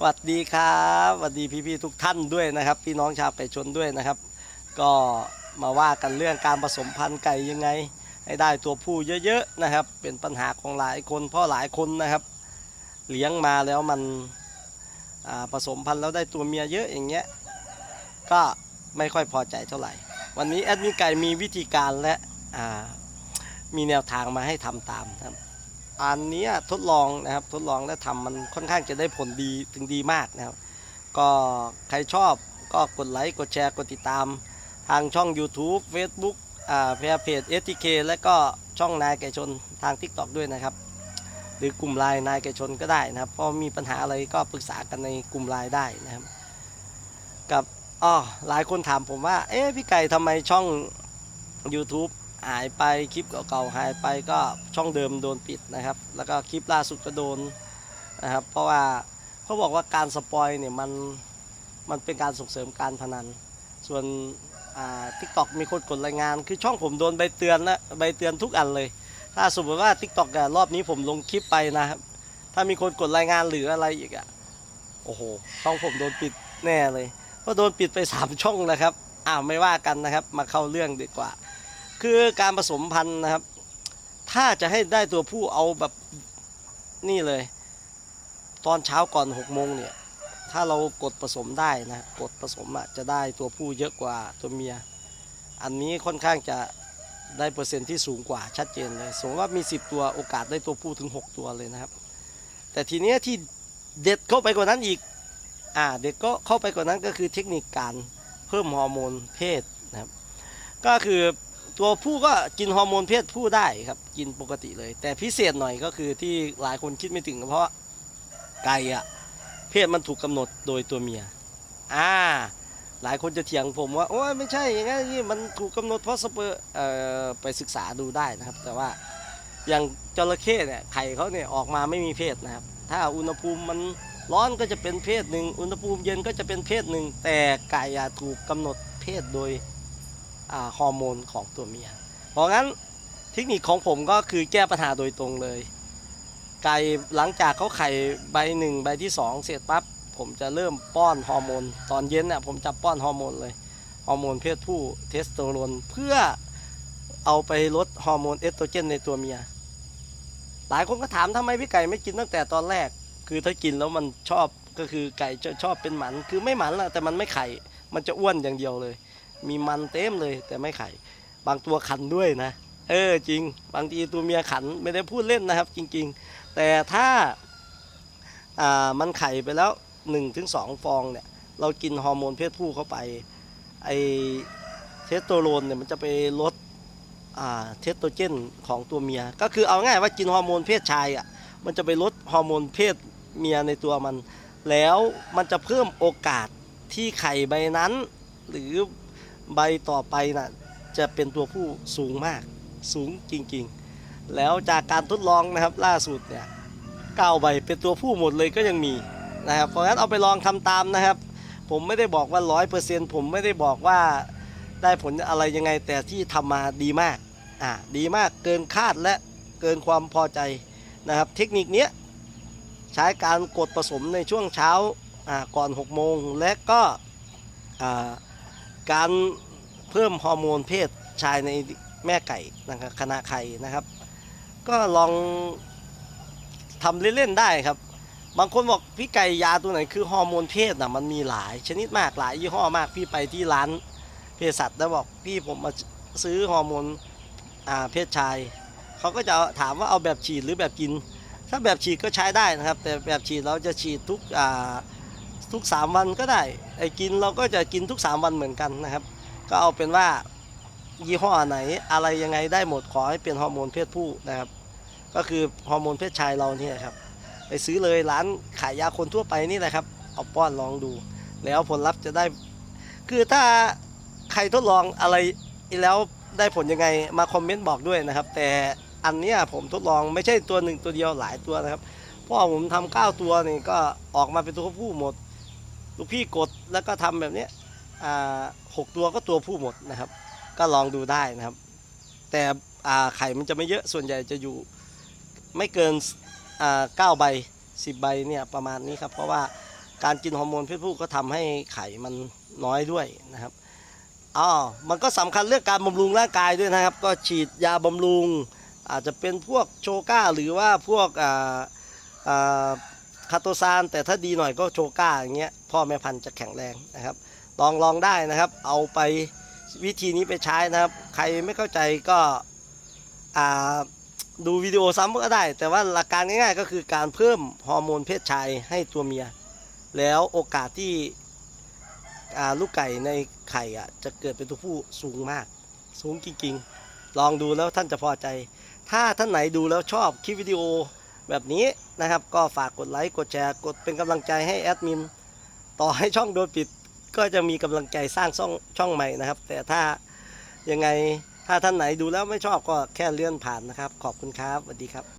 สวัสดีครับสวัสดีพี่ๆทุกท่านด้วยนะครับ พี่น้องชาวไก่ชนด้วยนะครับ ก็มาว่ากันเรื่องการผสมพันธุ์ไก่ยังไง ให้ได้ตัวผู้เยอะๆนะครับ เป็นปัญหาของหลายคนเพราะหลายคนนะครับ เลี้ยงมาแล้วมันผสมพันธุ์แล้วได้ตัวเมียเยอะอย่างเงี้ยก็ไม่ค่อยพอใจเท่าไหร่ วันนี้แอดมินไก่มีวิธีการและมีแนวทางมาให้ทำตามครับ อันนี้ทดลองนะครับทดลองและทำมันค่อนข้างจะได้ผลดีถึงดีมากนะครับ ก็ใครชอบก็กดไลค์กดแชร์กดติดตาม ทางช่อง YouTube Facebook อ่าเพจ STK และก็ช่องนายไก่ชนทาง TikTok ด้วยนะครับ หรือกลุ่มไลน์นายไก่ชนก็ได้นะครับพราะมีปัญหาอะไรก็ปรึกษากันในกลุ่มไลน์ได้นะครับ กับอ้อหลายคนถามผมว่า เอ๊ะพี่ไก่ทำไมช่อง YouTube หายไปคลิปเก่าๆหายไปก็ช่องเดิมโดนปิดนะครับ แล้วก็คลิปล่าสุดก็โดนนะครับ เพราะว่าเขาบอกว่าการสปอยเนี่ยมันมันเป็นการส่งเสริมการพนัน ส่วนทิกตอกมีคนกดรายงาน คือช่องผมโดนใบเตือนนะใบเตือนทุกอันเลย ถ้าสมมติว่า t ิ k t o k รอบนี้ผมลงคลิปไปนะครับ ถ้ามีคนกดรายงานหรืออะไรอีกอะโอ้โหช่องผมโดนปิดแน่เลยเพราะโดนปิดไปสามช่องนะครับอ้าไม่ว่ากันนะครับ มาเข้าเรื่องดีกว่า คือการผสมพันธุ์นะครับ ถ้าจะให้ได้ตัวผู้เอาแบบนี่เลย ตอนเช้าก่อน6กโมงเนี่ย ถ้าเรากดผสมได้นะกดผสมอะจะได้ตัวผู้เยอะกว่าตัวเมีย อันนี้ค่อนข้างจะได้เปอร์เซ็นต์ที่สูงกว่าชัดเจนเลยสมมติว่ามี 10 ตัวโอกาสได้ตัวผู้ถึง 6 ตัวเลยนะครับ แต่ทีเนี้ยที่เด็ดเข้าไปกว่านั้นอีกอ่าเด็ดก็เข้าไปกว่านั้นก็คือเทคนิคการเพิ่มฮอร์โมนเพศนะครับ ก็คือ ตัวผู้ก็กินฮอร์โมนเพศผู้ได้ครับกินปกติเลย แต่พิเศษหน่อยก็คือที่หลายคนคิดไม่ถึงก็เพราะไก่อะเพศมันถูกกำหนดโดยตัวเมียอ่าหลายคนจะเถียงผมว่าโอ้ยไม่ใช่อย่างนั้นนี่มันถูกกำหนดเพราะสเปอร์เอ่อไปศึกษาดูได้นะครับ แต่ว่าอย่างจระเข้เนี่ยไข่เขาเนี่ยออกมาไม่มีเพศนะครับ ถ้าอุณหภูมิมันร้อนก็จะเป็นเพศหนึ่งอุณหภูมิเย็นก็จะเป็นเพศหนึ่งแต่ไก่อะถูกกำหนดเพศโดย ฮอร์โมนของตัวเมีย เพราะงั้นเทคนิคของผมก็คือแก้ปัญหาโดยตรงเลย ไก่หลังจากเขาไข่ใบหนึ่งใบที่สองเสร็จปั๊บผมจะเริ่มป้อนฮอร์โมนตอนเย็นเนี่ยผมจะป้อนฮอร์โมนเลยฮอร์โมนเพศผู้เทสโทสเตอโรนเพื่อเอาไปลดฮอร์โมนเอสโตรเจนในตัวเมีย หลายคนก็ถามทำไมพี่ไก่ไม่กินตั้งแต่ตอนแรก คือถ้ากินแล้วมันชอบก็คือไก่จะชอบเป็นหมัน คือไม่หมันละแต่มันไม่ไข่ มันจะอ้วนอย่างเดียวเลย มีมันเต็มเลยแต่ไม่ไข่ บางตัวขันด้วยนะ เออจริง บางทีตัวเมียขันไม่ได้พูดเล่นนะครับ จริง ๆ แต่ถ้าอ่ามันไข่ไปแล้ว1นถึงสฟองเนี่ย เรากินฮอร์โมนเพศผู้เข้าไปไอเทสโทสเตโรนเนี่ยมันจะไปลดอ่าเทสโตเจนของตัวเมีย ก็คือเอาง่ายว่ากินฮอร์โมนเพศชายอะมันจะไปลดฮอร์โมนเพศเมียในตัวมัน แล้วมันจะเพิ่มโอกาสที่ไข่ใบนั้น หรือ ใบต่อไปน่ะจะเป็นตัวผู้สูงมากสูงจริงๆ แล้วจากการทดลองนะครับล่าสุดเนี่ยเก้าใบเป็นตัวผู้หมดเลยก็ยังมีนะครับเพราะฉะนั้นเอาไปลองทำตามนะครับ ผมไม่ได้บอกว่าร้อยเปอร์เซ็นต์ผมไม่ได้บอกว่าได้ผลอะไรยังไงแต่ที่ทำมาดีมากอ่าดีมากเกินคาดและเกินความพอใจนะครับ เทคนิคเนี้ยใช้การกดผสมในช่วงเช้าอ่าก่อน6โมงและก็อ่า การเพิ่มฮอร์โมนเพศชายในแม่ไก่นะครับคณะไข่นะครับ ก็ลองทำเล่นๆได้ครับ บางคนบอกพี่ไก่ยาตัวไหนคือฮอร์โมนเพศนะมันมีหลายชนิดมากหลายยี่ห้อมากพี่ไปที่ร้านเภสัชแล้วบอกพี่ผมมาซื้อฮอร์โมนอ่าเพศชายเขาก็จะถามว่าเอาแบบฉีดหรือแบบกิน ถ้าแบบฉีดก็ใช้ได้นะครับ แต่แบบฉีดเราจะฉีดทุกอ่า ทุก 3 วันก็ได้ไอ้กินเราก็จะกินทุก 3 วันเหมือนกันนะครับ ก็เอาเป็นว่ายี่ห้อไหนอะไรยังไงได้หมดขอให้เป็นฮอร์โมนเพศผู้นะครับ ก็คือฮอร์โมนเพศชายเราเนี่ยครับไปซื้อเลยร้านขายยาคนทั่วไปนี่แหละครับ เอาป้อนลองดู แล้วผลลัพธ์จะได้ คือถ้าใครทดลองอะไรแล้วได้ผลยังไงมาคอมเมนต์บอกด้วยนะครับ แต่อันนี้ผมทดลองไม่ใช่ตัวหนึ่งตัวเดียวหลายตัวนะครับพ่อผมทำเก้าตัวนี่ก็ออกมาเป็นตัวผู้หมด ลูกพี่กดแล้วก็ทำแบบนี้หกตัวก็ตัวผู้หมดนะครับ ก็ลองดูได้นะครับ แต่ไข่มันจะไม่เยอะส่วนใหญ่จะอยู่ไม่เกินอ่าเก้าใบสิบใบเนี่ยประมาณนี้ครับ เพราะว่าการกินฮอร์โมนเพศผู้ก็ทำให้ไข่มันน้อยด้วยนะครับอ๋อมันก็สำคัญเรื่องการบำรุงร่างกายด้วยนะครับ ก็ฉีดยาบำรุง อาจจะเป็นพวกโชก้าหรือว่าพวกอ่าอ่า คาโตซานแต่ถ้าดีหน่อยก็โชก้าอย่างเงี้ยพ่อแม่พันธุ์จะแข็งแรงนะครับ ลองลองได้นะครับ เอาไปวิธีนี้ไปใช้นะครับ ใครไม่เข้าใจก็ดูวิดีโอซ้ำก็ได้ แต่ว่าหลักการง่ายๆก็คือการเพิ่มฮอร์โมนเพศชายให้ตัวเมีย แล้วโอกาสที่ลูกไก่ในไข่อะจะเกิดเป็นตัวผู้สูงมาก สูงจริงๆ ลองดูแล้วท่านจะพอใจ ถ้าท่านไหนดูแล้วชอบคลิปวิดีโอแบบนี้ นะครับ ก็ฝากกดไลค์กดแชร์กดเป็นกำลังใจให้แอดมินต่อให้ช่องโดนปิดก็จะมีกำลังใจสร้างช่องช่องใหม่นะครับ แต่ถ้ายังไงถ้าท่านไหนดูแล้วไม่ชอบก็แค่เลื่อนผ่านนะครับ ขอบคุณครับสวัสดีครับ